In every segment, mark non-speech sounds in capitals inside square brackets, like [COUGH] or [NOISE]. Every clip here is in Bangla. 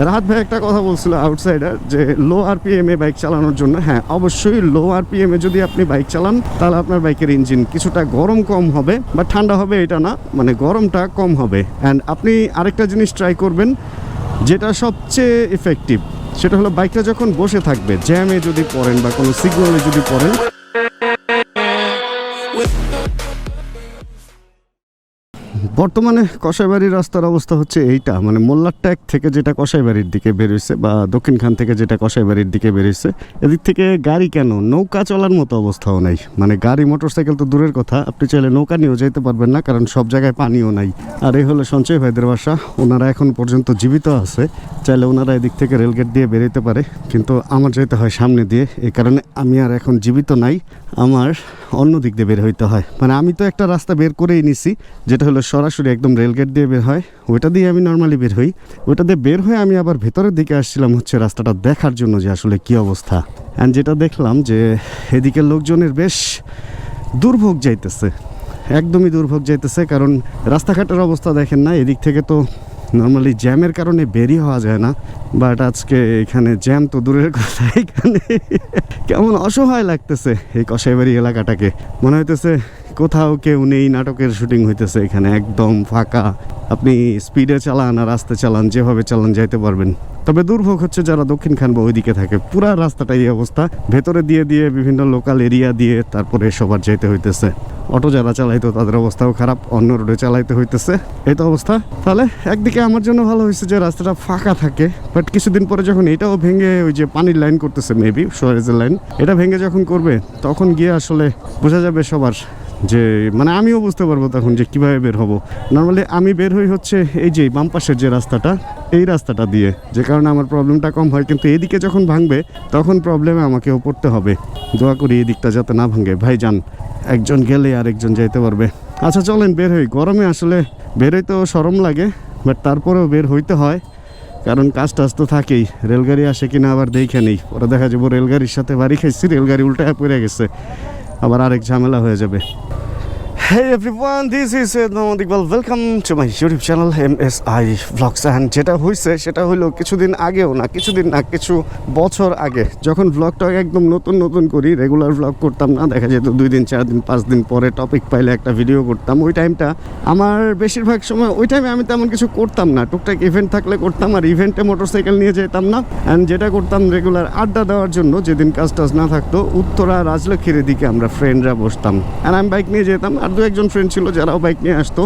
রাহাত ভাই একটা কথা বলছিল আউটসাইডার যে লো আরপিএম এ বাইক চালানোর জন্য। হ্যাঁ অবশ্যই লো আরপিএম এ যদি আপনি বাইক চালান, তাহলে আপনার বাইকের ইঞ্জিন কিছুটা গরম কম হবে, বা ঠান্ডা হবে এটা না মানে গরমটা কম হবে। অ্যান্ড আপনি আরেকটা জিনিস ট্রাই করবেন, যেটা সবচেয়ে ইফেক্টিভ সেটা হলো বাইকটা যখন বসে থাকবে জ্যামে যদি পড়েন বা কোনো সিগনালে যদি পড়েন বর্তমানে কষাইবাড়ির রাস্তার অবস্থা হচ্ছে এইটা। মানে মোল্লার ট্যাগ থেকে যেটা কষাইবাড়ির দিকে বেরোইছে বা দক্ষিণখান থেকে যেটা কষাইবাড়ির দিকে বেরোইছে, এদিক থেকে গাড়ি কেন? নৌকা চলার মতো অবস্থাও নাই। মানে গাড়ি, মোটরসাইকেল তো দূরের কথা, আপনি চাইলে নৌকা নিয়েও যেতে পারবেন না, কারণ সব জায়গায় পানিও নাই। আর এই হলো সঞ্চয় ভাইদের বাসা। ওনারা এখন পর্যন্ত জীবিত আছে। চাইলে ওনারা এদিক থেকে রেলগেট দিয়ে বেরোতে পারে। কিন্তু আমার যেতে হয় সামনে দিয়ে। এই কারণে আমি আর এখন জীবিত নাই। আমার অন্য দিক দিয়ে বের হইতে হয়। মানে আমি তো একটা রাস্তা বের করেই নিছি, যেটা হলো সরাসরি একদম রেলগেট দিয়ে বের হয়। ওইটা দিয়ে আমি নর্মালি বের হই। ওইটা দিয়ে বের হয়ে আমি আবার ভেতরের দিকে আসছিলাম হচ্ছে রাস্তাটা দেখার জন্য যে আসলে কি অবস্থা। অ্যান্ড যেটা দেখলাম যে এদিকের লোকজনের বেশ দুর্ভোগ যাইতেছে। একদমই দুর্ভোগ যাইতেছে, কারণ রাস্তাঘাটের অবস্থা দেখেন না, এদিক থেকে তো নর্মালি জ্যামের কারণে বেরি হওয়া যায় না বাট আজকে এখানে জ্যাম তো দূরের কথা, এখানে কেমন অসহায় লাগতেছে এই কষাইবাড়ি এলাকাটাকে। মনে হইতেছে কোথাও কেউ নেই, নাটকের শুটিং হইতেছে এখানে, একদম ফাঁকা। আপনি স্পিডে চালান আর রাস্তা চালান, যেভাবে চালান যাইতে পারবেন। তবে দুর্ভোগ হচ্ছে যারা দক্ষিণ খান বা ওইদিকে থাকে। পুরা রাস্তাটা এই অবস্থা। ভেতরে দিয়ে দিয়ে বিভিন্ন লোকাল এরিয়া দিয়ে তারপরে সবার যেতে হইতেছে। অটো যারা চালাইতো তাদের অবস্থাও খারাপ, অন্য রোডে চালাইতে হইতেছে। এই তো অবস্থা। তাহলে একদিকে আমার জন্য ভালো হয়েছে যে রাস্তাটা ফাঁকা থাকে বাট কিছুদিন পরে যখন এটাও ভেঙে ওই যে পানির লাইন করতেছে মেবি সোয়ারেজের লাইন এটা ভেঙে যখন করবে, তখন গিয়ে আসলে বোঝা যাবে সবার যে মানে আমিও বুঝতে পারব তখন যে কীভাবে বের হব। নর্মালি আমি বের হই হচ্ছে এই যে বাম পাশের যে রাস্তাটা, এই রাস্তাটা দিয়ে। যে কারণে আমার প্রবলেমটা কম হয়, কিন্তু এদিকে যখন ভাঙবে, তখন প্রবলেমে আমাকেও পড়তে হবে। দোয়া করি এই দিকটা যাতে না ভাঙে। ভাই যান একজন গেলে আরেকজন যাইতে পারবে। আচ্ছা চলেন বের হই। গরমে আসলে বের হইতেও সরম লাগে বাট তারপরেও বের হইতে হয়। কারণ কাজ টাজ তো থাকেই। রেলগাড়ি আসে কিনা আবার দেখে নেই। ওরা দেখা যাব রেলগাড়ির সাথে বাড়ি খাইছি, রেলগাড়ি উল্টায় পড়ে গেছে। আবার আরেক ঝামেলা হয়ে যাবে। Hey everyone, this is uh, Mohammad Iqbal. Welcome to my YouTube channel MSI Vlogs. And যেটা হয়েছে সেটা হলো কিছুদিন আগেও না কিছুদিন না কিছু বছর আগে যখন ভ্লগটা একদম নতুন নতুন করি রেগুলার ভ্লগ করতাম না দেখা যেত দুই দিন চার দিন পাঁচ দিন পরে টপিক পাইলে একটা ভিডিও করতাম। ওই টাইমটা আমার বেশিরভাগ সময় ওই টাইমে আমি তেমন কিছু করতাম না। টুকটাক ইভেন্ট থাকলে করতাম আর ইভেন্টে মোটরসাইকেল নিয়ে যেতাম না। অ্যান্ড যেটা করতাম রেগুলার আড্ডা দেওয়ার জন্য যেদিন কাজ টাজ না থাকতো উত্তরা রাজলক্ষ্মীর দিকে আমরা ফ্রেন্ডরা বসতাম। অ্যান্ড আমি বাইক নিয়ে যেতাম আর একজন ফ্রেন্ড ছিল যারাও বাইক নিয়ে আসতো।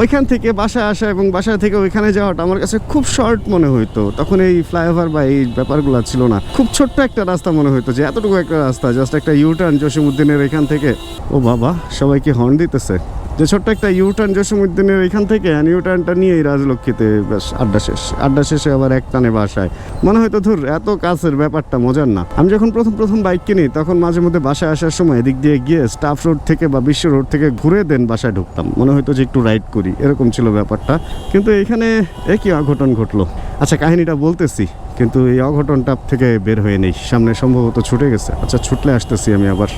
ওইখান থেকে বাসায় আসা এবং বাসা থেকে ওইখানে যাওয়াটা আমার কাছে খুব শর্ট মনে হইতো। তখন এই ফ্লাইওভার বা এই ব্যাপারগুলো ছিল না। খুব ছোট্ট একটা রাস্তা মনে হইতো যে এতটুকু একটা রাস্তা জাস্ট একটা ইউটার্ন জসিমুদ্দিনের এখান থেকে। ও বাবা সবাইকে হর্ন দিতেছে? যে ছোট্ট একটা ইউটার্ন জসিমুদ্দিনের এখান থেকে ইউটার্নটা নিয়ে এই রাজলক্ষ্মীতে বেশ আড্ডা শেষ। আড্ডা শেষে আবার এক টানে বাসায়। মনে হয়তো ধুর, এত কাছের ব্যাপারটা মজার না। আমি যখন প্রথম প্রথম বাইক কিনি, তখন মাঝে মধ্যে বাসায় আসার সময় এদিক দিয়ে গিয়ে স্টাফ রোড থেকে বা বিশ্ব রোড থেকে ঘুরে দেন বাসায় ঢুকতাম। মনে হয়তো যে একটু রাইড করি, এরকম ছিল ব্যাপারটা। কিন্তু এখানে একই অঘটন ঘটলো। আচ্ছা কাহিনীটা বলতেছি, কিন্তু এই অঘটনটা থেকে বের হয়ে নেই। সামনে সম্ভবত ছুটে গেছে। আচ্ছা ছুটলে আসতেছি আমি আবার।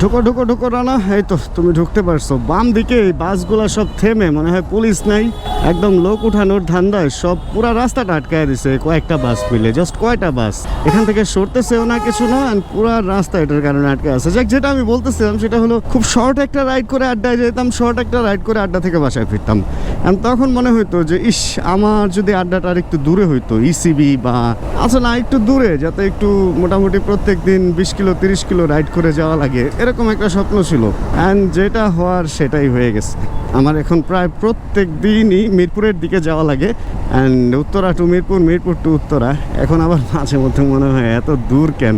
ঢুকো ঢুকো ঢুকো, রানা। এই তো, তুমি ঢুকতে পারছ। বাম দিকে এই বাসগুলো সব থেমে, মনে হয় পুলিশ নাই। একদম লোক উঠানোর ধান্দায় সব পুরা রাস্তাটা আটকায় দিছে কয়েকটা বাস মিলে জাস্ট কয়টা বাস। এখান থেকে সরতেছেও না, কিছু না, and পুরা রাস্তা এটার কারণে আটকে আছে। যাক, যেটা আমি বলতেছিলাম, সেটা হলো খুব শর্ট একটা রাইড করে আড্ডায় যেতাম শর্ট একটা রাইড করে আড্ডা থেকে বাসায় ফিরতাম। And তখন মনে হইতো যে, ইস, আমার যদি আড্ডাটা আর একটু দূরে হইতো ইসিবি বা আচ্ছা না, একটু দূরে, যাতে একটু মোটামুটি প্রত্যেক দিন বিশ কিলো, তিরিশ কিলো রাইড করে যাওয়া লাগে। এরকম একটা স্বপ্ন ছিল। অ্যান্ড যেটা হওয়ার সেটাই হয়ে গেছে। আমার এখন প্রায় প্রত্যেক দিনই মিরপুরের দিকে যাওয়া লাগে। And Uttara to Mirpur Mirpur to Uttara. এখন আবার মাঝে মধ্যে মনে হয়, এত দূর কেন?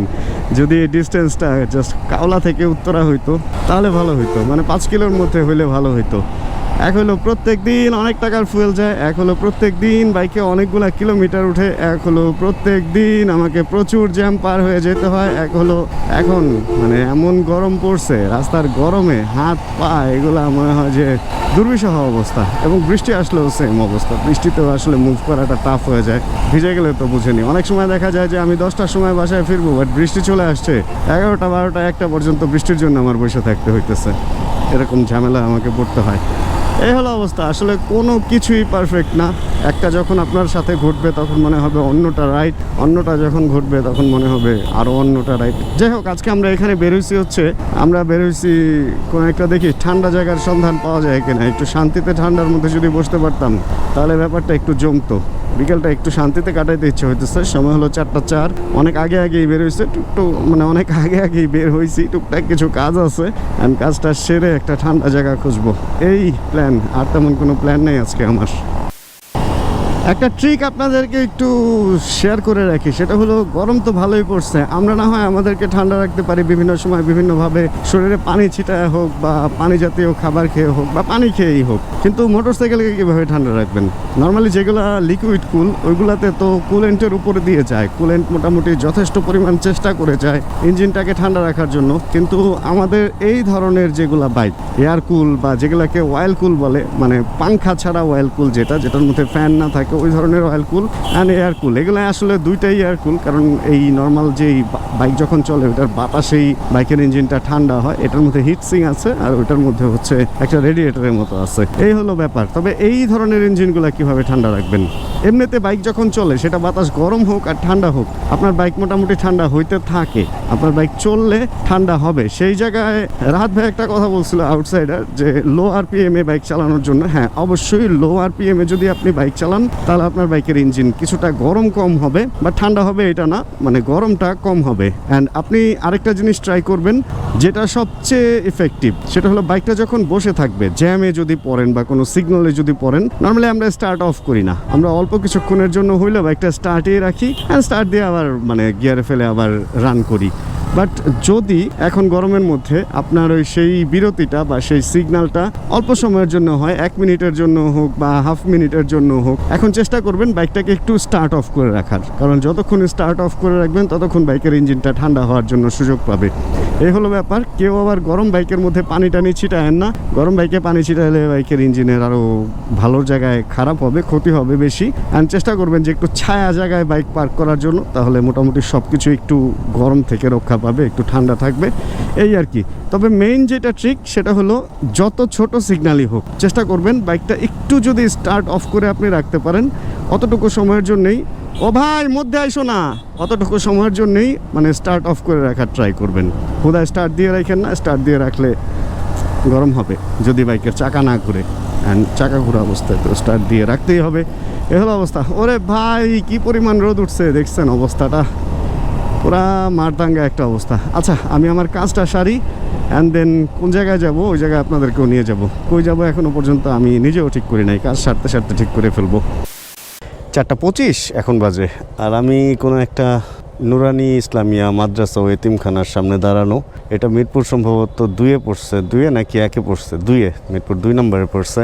যদি এই ডিস্টেন্সটা জাস্ট কাওলা থেকে উত্তরা হইতো, তাহলে ভালো হইতো। মানে পাঁচ কিলোর মধ্যে হইলে ভালো হইতো। এক হলো প্রত্যেক দিন অনেক টাকার ফুয়েল যায়, এক হলো প্রত্যেক দিন বাইকে অনেকগুলা কিলোমিটার উঠে, এক হলো প্রত্যেক দিন আমাকে প্রচুর জ্যাম পার হয়ে যেতে হয়, এক হলো এখন মানে এমন গরম পড়ছে, রাস্তার গরমে হাত পা এগুলো মনে হয় যে দুর্বিষহ অবস্থা এবং বৃষ্টি আসলেও সেম অবস্থা, বৃষ্টিতেও আসলে মুভ করাটা টাফ হয়ে যায়, ভিজে গেলে তো বুঝেনি। অনেক সময় দেখা যায় যে আমি দশটার সময় বাসায় ফিরবো বাট বৃষ্টি চলে আসছে, এগারোটা বারোটা একটা পর্যন্ত বৃষ্টির জন্য আমার বসে থাকতে হইতেছে, এরকম ঝামেলা আমাকে পড়তে হয়। এই হলো অবস্থা আসলে কোনো কিছুই পারফেক্ট না। একটা যখন আপনার সাথে ঘটবে, তখন মনে হবে অন্যটা রাইট অন্যটা যখন ঘটবে, তখন মনে হবে আরও অন্যটা রাইট যাই হোক, আজকে আমরা এখানে বেরোইছি হচ্ছে, আমরা বেরোইছি কোনো একটা দেখি ঠান্ডা জায়গার সন্ধান পাওয়া যায় কিনা। একটু শান্তিতে ঠান্ডার মধ্যে যদি বসতে পারতাম, তাহলে ব্যাপারটা একটু জমতো। বিকেলটা একটু শান্তিতে কাটাইতে ইচ্ছে হইতেছে, সময় হলো চারটা চার। অনেক আগে আগেই বের হয়েছে টুকটুক মানে অনেক আগে আগেই বের হয়েছি টুকটাক কিছু কাজ আছে অ্যান্ড কাজটা সেরে একটা ঠান্ডা জায়গা খুঁজবো। এই প্ল্যান আর তেমন কোনো প্ল্যান নেই আজকে আমার। একটা ট্রিক আপনাদেরকে একটু শেয়ার করে রাখি, সেটা হলো গরম তো ভালোই পড়ছে, আমরা না হয় আমাদেরকে ঠান্ডা রাখতে পারি বিভিন্ন সময় বিভিন্নভাবে শরীরে পানি ছিটায় হোক বা পানি জাতীয় খাবার খেয়ে হোক বা পানি খেয়েই হোক, কিন্তু মোটরসাইকেলকে কীভাবে ঠান্ডা রাখবেন? নর্মালি যেগুলো লিকুইড কুল ওইগুলাতে তো কুলেন্টের উপরে দিয়ে যায় কুলেন্ট মোটামুটি যথেষ্ট পরিমাণ চেষ্টা করে যায় ইঞ্জিনটাকে ঠান্ডা রাখার জন্য, কিন্তু আমাদের এই ধরনের যেগুলা বাইক এয়ার কুল বা যেগুলাকে অয়েল কুল বলে মানে পাংখা ছাড়া অয়েল কুল যেটা, যেটার মধ্যে ফ্যান না থাকে ওই ধরনের oil cool and air cool এগুলো আসলে দুইটাই এয়ার কুল কারণ এই নর্মাল যেই বাইক যখন চলে, ওটার বাতাসেই বাইকের ইঞ্জিনটা ঠান্ডা হয়, এটার মধ্যে হিট সিং আছে আর ওটার মধ্যে হচ্ছে একটা রেডিয়েটারের মতো আছে। এই হলো ব্যাপার। তবে এই ধরনের ইঞ্জিনগুলো কীভাবে ঠান্ডা রাখবেন? এমনিতে বাইক যখন চলে, সেটা বাতাস গরম হোক আর ঠান্ডা হোক, আপনার বাইক মোটামুটি ঠান্ডা হইতে থাকে। আপনার বাইক চললে ঠান্ডা হবে। সেই জায়গায় রাত ভাই একটা কথা বলছিল আউটসাইডার যে লো আরপিএম এ বাইক চালানোর জন্য। হ্যাঁ অবশ্যই লো আরপিএম এ যদি আপনি বাইক চালান তাহলে আপনার বাইকের ইঞ্জিন কিছুটা গরম কম হবে, বা ঠান্ডা হবে এটা না মানে গরমটা কম হবে। অ্যান্ড আপনি আরেকটা জিনিস ট্রাই করবেন, যেটা সবচেয়ে ইফেক্টিভ সেটা হলো বাইকটা যখন বসে থাকবে জ্যামে যদি পড়েন বা কোনো সিগনালে যদি পড়েন নর্মালি আমরা স্টার্ট অফ করি না। আমরা অল্প কিছুক্ষণের জন্য হইলে বাইকটা স্টার্টই রাখি অ্যান্ড স্টার্ট দিয়ে আবার মানে গিয়ারে ফেলে আবার রান করি। বাট যদি এখন গরমের মধ্যে আপনার ওই সেই বিরতিটা বা সেই সিগনালটা অল্প সময়ের জন্য হয়, এক মিনিটের জন্য হোক বা হাফ মিনিটের জন্য হোক, এখন চেষ্টা করবেন বাইকটাকে একটু স্টার্ট অফ করে রাখার। কারণ যতক্ষণ স্টার্ট অফ করে রাখবেন, ততক্ষণ বাইকের ইঞ্জিনটা ঠান্ডা হওয়ার জন্য সুযোগ পাবে। এই হলো ব্যাপার। কেউ আবার গরম বাইকের মধ্যে পানি টানি ছিটায়েন না। গরম বাইকে পানি ছিটাইলে বাইকের ইঞ্জিনের আরও ভালো জায়গায় খারাপ হবে, ক্ষতি হবে বেশি। অ্যান্ড চেষ্টা করবেন যে একটু ছায়া জায়গায় বাইক পার্ক করার জন্য। তাহলে মোটামুটি সব কিছু একটু গরম থেকে রক্ষা পাবে, একটু ঠান্ডা থাকবে। এই আর কি। তবে মেইন যেটা ট্রিক সেটা হলো যত ছোট সিগন্যালই হোক, চেষ্টা করবেন বাইকটা একটু যদি স্টার্ট অফ করে আপনি রাখতে পারেন অতটুকু সময়ের জন্যই। ও ভাই, মধ্যে আইসো না। অতটুকু সময়ের জন্যই মানে স্টার্ট অফ করে রাখার ট্রাই করবেন। খোদায় স্টার্ট দিয়ে রাখেন না স্টার্ট দিয়ে রাখলে গরম হবে, যদি বাইকের চাকা না ঘুরে। অ্যান্ড চাকা ঘুরা অবস্থায় তো স্টার্ট দিয়ে রাখতেই হবে। এ হলো অবস্থা। ওরে ভাই, কি পরিমাণ রোদ উঠছে, দেখছেন অবস্থাটা? পুরা মারদাঙ্গা একটা অবস্থা। আচ্ছা আমি আমার কাজটা সারি অ্যান্ড দেন কোন জায়গায় যাব? ওই জায়গায় আপনাদেরকেও নিয়ে যাব। কই যাব এখনও পর্যন্ত আমি নিজেও ঠিক করি নাই। কাজ সারতে সারতে ঠিক করে ফেলব। চারটা পঁচিশ এখন বাজে। আর আমি কোনো একটা নুরানি ইসলামিয়া মাদ্রাসা ও এতিমখানার সামনে দাঁড়ানো। এটা মিরপুর সম্ভবত দুয়ে পড়ছে। দুয়ে নাকি একে পড়ছে? দুয়ে মিরপুর দুই নম্বরে পড়ছে।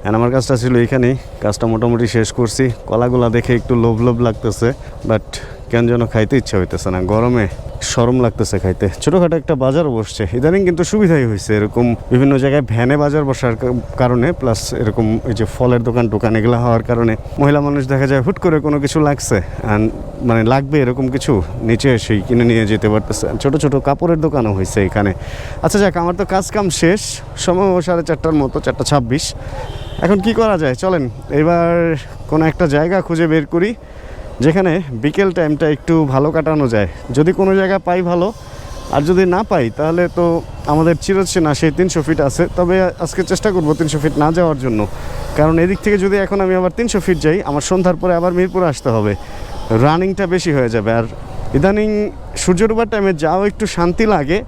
অ্যান্ড আমার কাজটা ছিল এখানেই। কাজটা মোটামুটি শেষ করছি। কলাগুলা দেখে একটু লোভ লোভ লাগতেছে। বাট কেন যেন খাইতে ইচ্ছা হইতেছে না, গরমে সরম লাগতেছে খাইতে। ছোটোখাটো একটা বাজার বসছে, ইদানিং কিন্তু সুবিধাই হয়েছে এরকম বিভিন্ন জায়গায় ভ্যানে বাজার বসার কারণে প্লাস এরকম এই যে ফলের দোকান টোকান এগুলো হওয়ার কারণে মহিলা মানুষ দেখা যায় হুট করে কোনো কিছু লাগছে মানে লাগবে এরকম কিছু নিচে এসেই কিনে নিয়ে যেতে পারতেছে। ছোট ছোট কাপড়ের দোকানও হয়েছে এখানে। আচ্ছা যাক, আমার তো কাজ কাম শেষ, সময় সাড়ে চারটার মতো, চারটা ছাব্বিশ। এখন কি করা যায়? চলেন, এবার কোনো একটা জায়গা খুঁজে বের করি। যেখানে বিকেল টাইমটা একটু ভালো কাটানো যায়। যদি কোনো জায়গা পাই ভালো, আর যদি না পাই, তাহলে তো আমাদের চিরচেনা সেই তিনশো ফিট আছে। তবে আজকে চেষ্টা করব তিনশো ফিট না যাওয়ার জন্য। কারণ এদিক থেকে যদি এখন আমি আবার তিনশো ফিট যাই, আমার সন্ধ্যার পরে আবার মিরপুরে আসতে হবে। রানিংটা বেশি হয়ে যাবে। আর ইদানিং সূর্য ডুবার টাইমে যাও একটু শান্তি লাগে।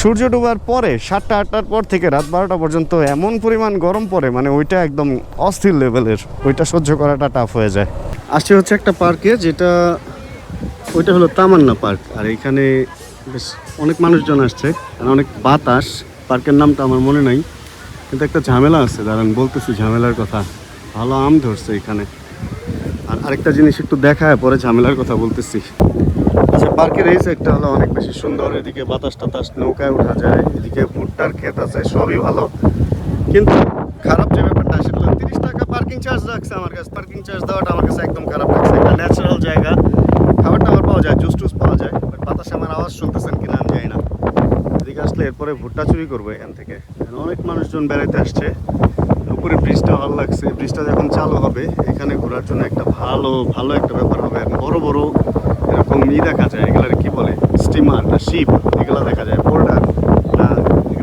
সূর্য ডোবার পরে সাতটা, আটটার পর থেকে রাত বারোটা পর্যন্ত এমন পরিমাণ গরম পড়ে মানে ওইটা একদম অস্থির লেভেলের ওইটা সহ্য করাটা টাফ হয়ে যায়। আসছে হচ্ছে একটা পার্কে যেটা, ওইটা হলো তামান্না পার্ক আর এখানে বেশ অনেক মানুষজন আসছে, আর অনেক বাতাস। পার্কের নামটা আমার মনে নাই, কিন্তু একটা ঝামেলা আছে, দাঁড়ান বলতেছি ঝামেলার কথা। ভালো আম ধরছে এখানে। আর আরেকটা জিনিস একটু দেখায়, পরে ঝামেলার কথা বলতেছি। আচ্ছা পার্কের এই সাইডটা হলো অনেক বেশি সুন্দর। এদিকে বাতাস টাতাস, নৌকায় ওঠা যায়, এদিকে ভুট্টার ক্ষেত আছে, সবই ভালো। কিন্তু খারাপ যে ব্যাপারটা সেটা হলো তিরিশ টাকা পার্কিং চার্জ রাখছে আমার কাছে। পার্কিং চার্জ দেওয়াটা আমার কাছে একদম খারাপ লাগছে। একটা ন্যাচারাল জায়গা। খাবারটা আমার পাওয়া যায় জুস টুস পাওয়া যায় বাট বাতাসে আমার আওয়াজ শুনতেছেন কিনা আমি জানি না। এদিকে আসলে এরপরে ভুট্টা চুরি করব এখান থেকে। অনেক মানুষজন বেড়াইতে আসছে। উপরে ব্রিজটা ভালো লাগছে। ব্রিজটা যখন চালু হবে, এখানে ঘোরার জন্য একটা ভালো ভালো একটা ব্যাপার হবে। বড় বড় এরকম ই দেখা যায়, এগুলার কি বলে? স্টিমার না শিপ এগুলা দেখা যায়। বোর্ডার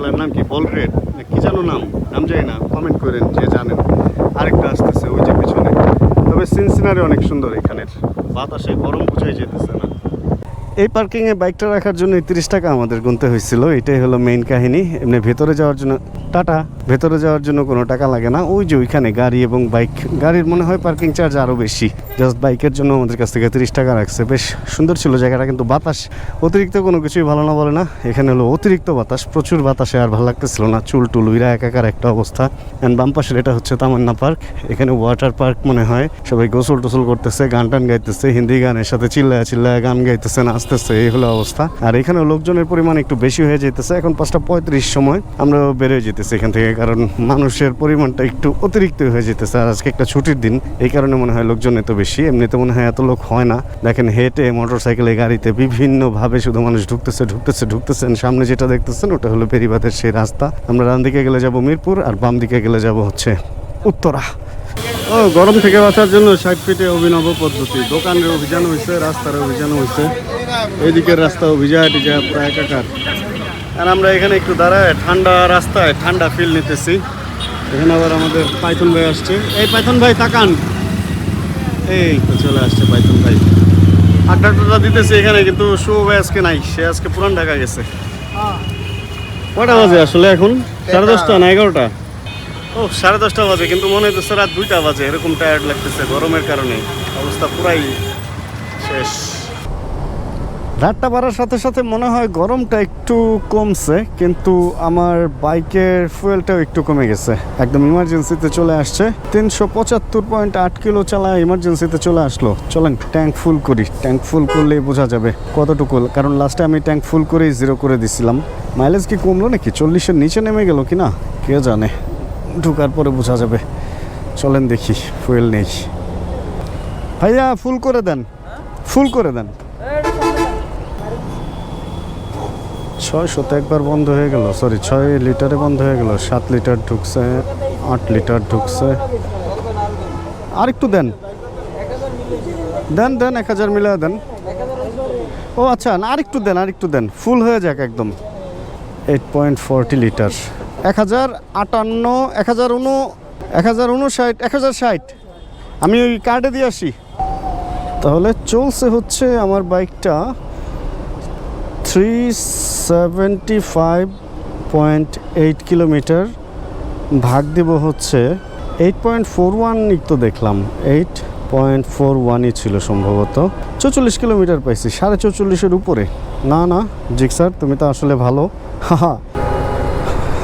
এগুলার নাম কি? বল রেড? না, কি জানো নাম? নাম জানি না কমেন্ট করেন যে জানেন। আরেকটা আসতেছে ওই যে পিছনে। তবে সিনসিনারি অনেক সুন্দর এখানের। বাতাসে গরম বুঝাই যেতেছে না। এই পার্কিংয়ে বাইকটা রাখার জন্য তিরিশ টাকা আমাদের গুনতে হয়েছিল। এটাই হলো মেইন কাহিনী। এমনি ভেতরে যাওয়ার জন্য টাটা। ভেতরে যাওয়ার জন্য কোনো টাকা লাগে না। ওই যে ওইখানে গাড়ি এবং বাইক। গাড়ির মনে হয় পার্কিং চার্জ আরও বেশি। জাস্ট বাইকের জন্য আমাদের কাছ থেকে তিরিশ টাকা রাখছে। বেশ সুন্দর ছিল জায়গাটা, কিন্তু বাতাস অতিরিক্ত কোনো কিছুই ভালো না বলে না। এখানে হলো অতিরিক্ত বাতাস, প্রচুর বাতাসে আর ভালো লাগতেছিল না। চুল টুল উইরা একাকার একটা অবস্থা। অ্যান্ড বাম পাশের এটা হচ্ছে তামান্না পার্ক। এখানে ওয়াটার পার্ক মনে হয়। সবাই গোসল টোসল করতেছে, গান টান গাইতেছে, হিন্দি গানের সাথে চিল্লায় চিল্লায় গান গাইতেছে, নাচতেছে, এই হলো অবস্থা। আর এখানে লোকজনের পরিমাণ একটু বেশি হয়ে যেতেছে এখন পাঁচটা পঁয়ত্রিশ সময়। আমরা বেরোয় যেতেছি এখান থেকে, কারণ মানুষের পরিমাণটা একটু অতিরিক্ত হয়ে যেতেছে আর আজকে একটা ছুটির দিন, এই কারণে মনে হয় লোকজন এত বেশি। এমনিতে মনে হয় এত লোক হয় না। দেখেন হেঁটে মোটর সাইকেলে গাড়িতে বিভিন্নভাবে শুধু মানুষ ঢুকতেছে ঢুকতেছে, ঢুকতেছেন। সামনে যেটা দেখতেছেন, ওটা হলো বেরিবাদের সেই রাস্তা। আমরা ডান দিকে গেলে যাব মিরপুর আর বাম দিকে গেলে যাব হচ্ছে উত্তরা। ও, গরম থেকে বাঁচার জন্য ষাট ফিটে অভিনব পদ্ধতি। দোকানের অভিযান হয়েছে রাস্তার অভিযান হয়েছে এইদিকের রাস্তা অভিযান প্রায় একাকার। আর আমরা এখানে একটু দাঁড়ায় ঠান্ডা রাস্তায় ঠান্ডা ফিল নিতেছি। এখানে আবার আমাদের পাইথন ভাই আসছে। এই পাইথন ভাই তাকান। এই তো চলে আসছে পাইথন ভাই। আড্ডা টাড্ডা দিতেছি এখানে কিন্তু শুভ ভাই আজকে নাই। সে আজকে পুরান ঢাকা গেছে। কটা বাজে আসলে এখন? সাড়ে দশটা না এগারোটা? ও সাড়ে দশটা বাজে কিন্তু মনে হইতেছে রাত দুইটা বাজে। এরকম টায়ার্ড লাগতেছে গরমের কারণে। অবস্থা পুরাই শেষ। রাতটা বাড়ার সাথে সাথে মনে হয় গরমটা একটু কমছে কিন্তু আমার বাইকের ফুয়েলটাও একটু কমে গেছে। একদম ইমার্জেন্সিতে চলে আসছে। তিনশো পঁচাত্তর পয়েন্ট আট কিলো চালায় ইমার্জেন্সিতে চলে আসলো। চলেন ট্যাঙ্ক ফুল করি। ট্যাঙ্ক ফুল করলেই বোঝা যাবে কতটুকু। কারণ লাস্টে আমি ট্যাঙ্ক ফুল করেই জিরো করে দিছিলাম। মাইলেজ কি কমলো নাকি? চল্লিশের নিচে নেমে গেল কি না কে জানে? ঢুকার পরে বোঝা যাবে। চলেন দেখি ফুয়েল নেই। ভাইয়া ফুল করে দেন। ফুল করে দেন। ছয় শত একবার বন্ধ হয়ে গেল সরি ছয় লিটারে বন্ধ হয়ে গেল, সাত লিটার ঢুকছে, আট লিটার ঢুকছে। আর একটু দেন। দেন দেন, এক হাজার মিলে দেন। ও আচ্ছা আর একটু দেন, আর একটু দেন। ফুল হয়ে যাক একদম। এইট পয়েন্ট ফোরটি লিটার এক হাজার আটান্ন, এক হাজার উনো, এক হাজার উনষাট, এক হাজার ষাট। আমি ওই কার্ডে দিয়ে আসি। তাহলে চলছে হচ্ছে আমার বাইকটা three seventy five point eight kilometre ভাগ দেব হচ্ছে এইট পয়েন্ট ফোর ওয়ান তো দেখলাম। এইট পয়েন্ট ফোর ওয়ানই ছিল সম্ভবত। চৌচল্লিশ কিলোমিটার পাইছি, সাড়ে চৌচল্লিশের উপরে। না না জিক স্যার তুমি তো আসলে ভালো। হাহা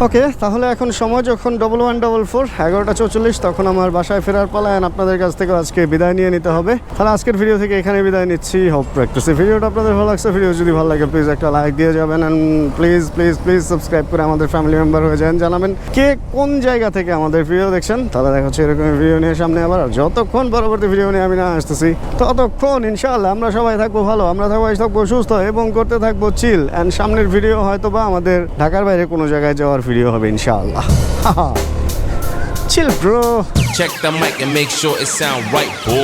ওকে, তাহলে এখন সময় যখন ডবল ওয়ান ডবল ফোর এগারোটা চৌচল্লিশ, তখন আমার বাসায় ফেরার পালা আপনাদের কাছ থেকে আজকে বিদায় নিয়ে নিতে হবে। তাহলে আজকের ভিডিও থেকে এখানে বিদায় নিচ্ছি। হোপ প্র্যাকটিসে ভিডিওটা আপনাদের ভালো লাগছে ভিডিও যদি ভালো লাগে প্লিজ একটা লাইক দিয়ে যাবেন and please please please subscribe করে আমাদের ফ্যামিলি মেম্বার হয়ে যান, জানাবেন কে কোন জায়গা থেকে আমাদের ভিডিও দেখছেন। তাহলে দেখা হচ্ছে এরকম ভিডিও নিয়ে সামনে আবার। যতক্ষণ পরবর্তী ভিডিও নিয়ে আমি না আসতেছি, ততক্ষণ ইনশাআল্লাহ আমরা সবাই থাকব ভালো, আমরা সবাই থাকব সুস্থ এবং করতে থাকব চিল অ্যান্ড সামনের ভিডিও হয়তো বা আমাদের ঢাকার বাইরে কোনো জায়গায় যাওয়ার ভিডিও হবে ইনশাআল্লাহ [LAUGHS] chill bro Check the mic and make sure it sound right, boy.